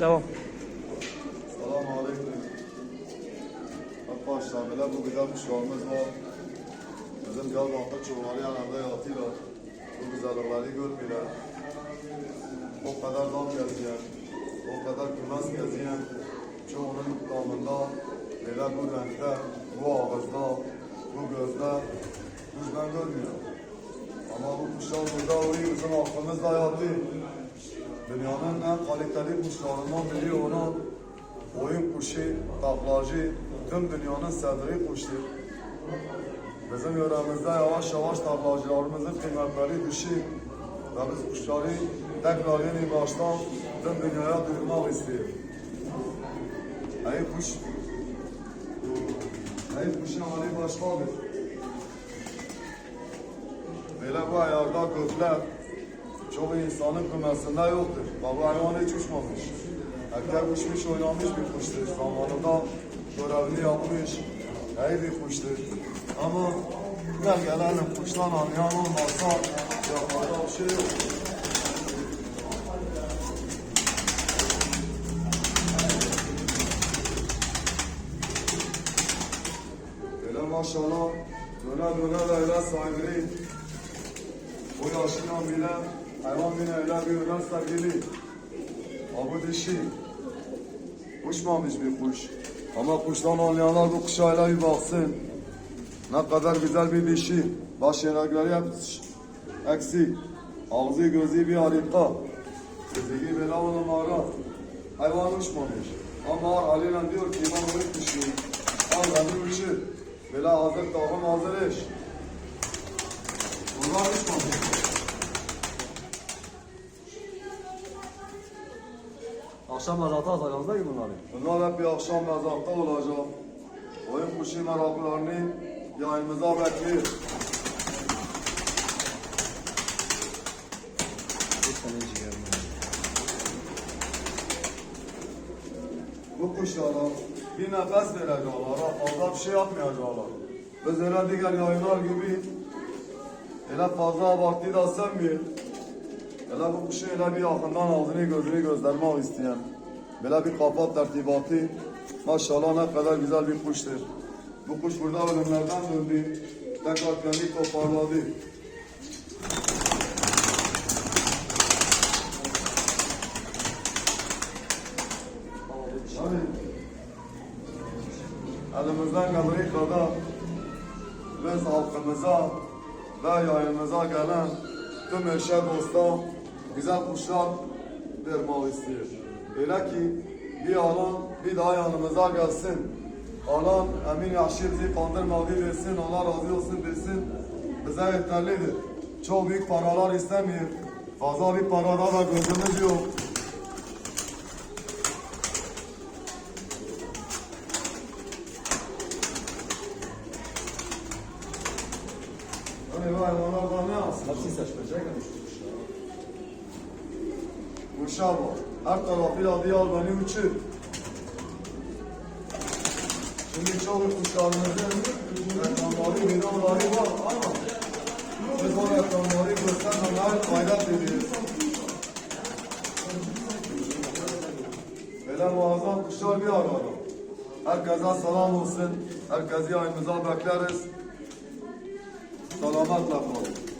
Devam. Selamun Aleyküm. Arkadaşlar böyle bu güzel kuşlarımız var. Bizim Diyarbakır çoğuları yanında yatıyorlar. Bu güzellikleri görmüyorlar. O kadar dam geziyen, o kadar kümez geziyen, çoğunun damında, böyle bu renkte, bu ağızda, bu gözde, gözden görmüyor. Ama bu kuşlar burada oluyor, bizim aklımızda yatıyor. Dünyanın en kaliteli kuşlarından biri olan oyun kuşu, taklacı, tüm dünyanın sevdiği kuştur. Bizim yöremizde yavaş yavaş taklacılarımızın kıymetleri düşüyor. Ve biz kuşları tekrar yeni baştan tüm dünyaya duyurmak istiyoruz. Ey kuş, ey kuşun hali başkadır. Böyle bu ayarda gökler, Çoğu insanın kümesinde yoktur. Baba hayvan hiç uçmamış. Erkek uçmuş oynamış bir kuştur. Zamanında görevini yapmış. İyi bir kuştur. Ama gel gelelim kuştan anlayan olmazsa yapacak bir şey yok. Böyle maşallah döne döne de öyle sahibini bu yaşından bile hayvan bile öyle bir önem sergili. Abu dişi. Uçmamış bir kuş. Ama kuştan anlayanlar bu kuşa öyle bir baksın. Ne kadar güzel bir dişi. Baş yanakları hep eksik. Ağzı gözü bir harika. Fiziği bela on numara. Hayvan uçmamış. Ama haliyle diyor ki ben bunu kuşu. Al beni uçur. Bela hazır takım hazır iş. Bunlar uçmamış. Akşam mezata atacağız değil bunları? Bunlar hep bir akşam mezarda olacak. Oyun kuşu meraklarını yayınımıza bekliyor. Bu kuşlara bir nefes verecekler, fazla bir şey yapmayacaklar. Biz öyle diğer yayınlar gibi öyle fazla abartıyı da sevmiyor. Öyle bu kuşu öyle bir yakından ağzını gözünü göstermek isteyen. Böyle bir kafa tertibatı. Maşallah ne kadar güzel bir kuştur. Bu kuş burada ölümlerden döndü. Tekrar kendi toparladı. Yani elimizden geldiği kadar biz halkımıza ve yayınımıza gelen tüm eşe dosta güzel kuşlar vermek istiyor. Öyle ki bir alan bir daha yanımıza gelsin. Alan emin yaşlı bizi kandırmadı desin, Allah razı olsun desin. Bize yeterlidir. Çok büyük paralar istemiyor. Fazla bir parada da gözümüz yok. Hani bu hayvanlardan ne yapsın? Hepsi seçmeyecek bak. Her tarafıyla diyar beni uçur. Şimdi çoğu kuşlarımızın reklamları, videoları var ama biz o reklamları göstermemeye gayret ediyoruz. Böyle muazzam kuşlar bir arada. Herkese selam olsun. Herkesi yayınımıza bekleriz. Selametle kalın.